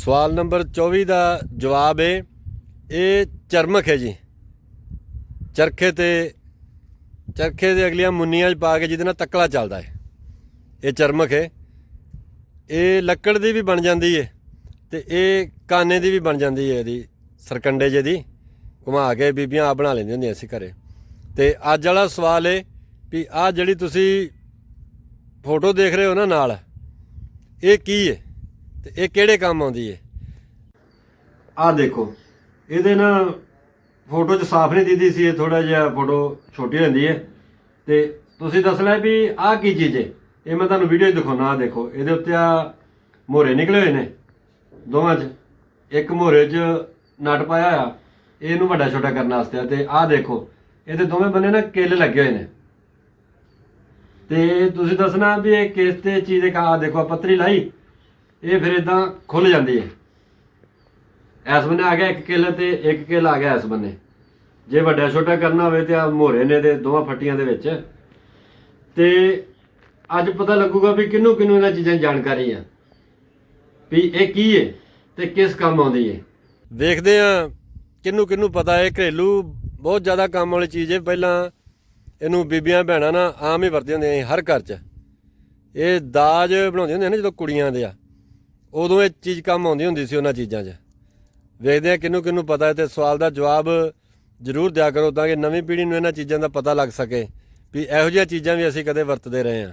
ਸਵਾਲ ਨੰਬਰ 24 ਦਾ ਜਵਾਬ ਹੈ ਇਹ ਚਰਮਖ ਹੈ ਜੀ। ਚਰਖੇ ਤੇ, ਚਰਖੇ ਦੇ ਅਗਲੀਆਂ ਮੁੰਨੀਆਂ 'ਚ ਪਾ ਕੇ ਜਿਹਦੇ ਨਾਲ ਤਕਲਾ ਚੱਲਦਾ ਹੈ ਇਹ ਚਰਮਕ ਹੈ ਇਹ ਲੱਕੜ ਦੀ ਵੀ ਬਣ ਜਾਂਦੀ ਹੈ ਤੇ ਇਹ ਕਾਨੇ ਦੀ ਵੀ ਬਣ ਜਾਂਦੀ ਹੈ ਇਹਦੀ, ਸਰਕੰਡੇ ਜੇ ਦੀ। ਘੁਮਾ ਕੇ ਬੀਬੀਆਂ ਆ ਬਣਾ ਲੈਂਦੀਆਂ ਹੁੰਦੀਆਂ ਸੀ ਘਰੇ। ਤੇ ਅੱਜ ਵਾਲਾ ਸਵਾਲ ਹੈ ਵੀ ਆਹ ਜਿਹੜੀ ਤੁਸੀਂ ਫੋਟੋ ਦੇਖ ਰਹੇ ਹੋ ਨਾ ਨਾਲ, ਇਹ ਕੀ ਹੈ ਤੇ ਇਹ ਕਿਹੜੇ ਕੰਮ ਆਉਂਦੀ ਹੈ ਆਹ ਦੇਖੋ, ਇਹਦੇ ਨਾ ਫੋਟੋ 'ਚ ਸਾਫ਼ ਨਹੀਂ ਦਿਖਦੀ ਸੀ, ਇਹ ਥੋੜਾ ਜਿਹਾ ਫੋਟੋ ਛੋਟੀ ਹੁੰਦੀ ਹੈ ਤੇ ਤੁਸੀਂ ਦੱਸਣਾ ਵੀ ਆਹ ਕੀ ਚੀਜ਼ ਹੈ ਇਹ ਮੈਂ ਤੁਹਾਨੂੰ ਵੀਡੀਓ ਦਿਖਾਉਣਾ, ਆਹ ਦੇਖੋ, ਇਹਦੇ ਉੱਤੇ ਆ ਮੋਹਰੇ ਨਿਕਲੇ ਹੋਏ ਨੇ, ਦੋਵਾਂ 'ਚ। ਇੱਕ ਮੋਹਰੇ 'ਚ ਨਟ ਪਾਇਆ ਆ ਇਹਨੂੰ ਵੱਡਾ ਛੋਟਾ ਕਰਨ ਵਾਸਤੇ ਆ। ਤੇ ਆਹ ਦੇਖੋ, ਇਹਦੇ ਦੋਵੇਂ ਬੰਨੇ ਨਾ ਕਿੱਲ ਲੱਗੇ ਹੋਏ ਨੇ। ਤੇ ਤੁਸੀਂ ਦੱਸਣਾ ਵੀ ਇਹ ਕਿਸ ਤੇ ਚੀਜ਼ ਦੇ ਕਾ ਦੇਖੋ ਪੱਤਰੀ ਲਾਈ। ਇਹ ਫਿਰ ਇਦਾਂ ਖੁੱਲ ਜਾਂਦੀ ਹੈ। ਇਸ ਬੰਨੇ ਆ ਗਿਆ ਇੱਕ ਕਿੱਲ ਤੇ ਇੱਕ ਕਿੱਲ ਆ ਗਿਆ ਇਸ ਬੰਨੇ। ਜੇ ਵੱਡਾ ਛੋਟਾ ਕਰਨਾ ਹੋਵੇ ਤੇ ਆ ਮੋਹਰੇ ਨੇ ਦੇ ਦੋਵਾਂ ਫੱਟੀਆਂ ਦੇ ਵਿੱਚ। ਤੇ ਅੱਜ ਪਤਾ ਲੱਗੂਗਾ ਵੀ ਕਿਹਨੂੰ ਕਿਹਨੂੰ ਇਹਨਾਂ ਚੀਜ਼ਾਂ ਦੀ ਜਾਣਕਾਰੀ ਆ। ਵੀ ਇਹ ਕੀ ਹੈ ਤੇ ਕਿਸ ਕੰਮ ਆਉਂਦੀ ਹੈ ਦੇਖਦੇ ਆ ਕਿਹਨੂੰ ਕਿਹਨੂੰ ਪਤਾ ਹੈ ਘਰੇਲੂ ਬਹੁਤ ਜ਼ਿਆਦਾ ਕੰਮ ਵਾਲੀ ਚੀਜ਼ ਹੈ ਪਹਿਲਾਂ ਇਹਨੂੰ ਬੀਬੀਆਂ ਭੈਣਾਂ ਨਾ ਆਮ ਹੀ ਵਰਤਦੀਆਂ ਹੁੰਦੀਆਂ ਸੀ ਹਰ ਘਰ 'ਚ। ਇਹ ਦਾਜ ਬਣਾਉਂਦੇ ਹੁੰਦੇ ਨੇ ਜਦੋਂ ਕੁੜੀਆਂ ਦੇ ਆ। ਉਦੋਂ ਇਹ ਚੀਜ਼ ਕੰਮ ਆਉਂਦੀ ਹੁੰਦੀ ਸੀ ਉਹਨਾਂ ਚੀਜ਼ਾਂ 'ਚ। ਵੇਖਦੇ ਆ ਕਿਹਨੂੰ ਕਿਹਨੂੰ ਪਤਾ ਹੈ ਤੇ ਸਵਾਲ ਦਾ ਜਵਾਬ ਜ਼ਰੂਰ ਦਿਆ ਕਰੋ ਤਾਂ ਕਿ ਨਵੀਂ ਪੀੜ੍ਹੀ ਨੂੰ ਇਹਨਾਂ ਚੀਜ਼ਾਂ ਦਾ ਪਤਾ ਲੱਗ ਸਕੇ ਵੀ ਇਹੋ ਜਿਹੀਆਂ ਚੀਜ਼ਾਂ ਵੀ ਅਸੀਂ ਕਦੇ ਵਰਤਦੇ ਰਹੇ ਹਾਂ।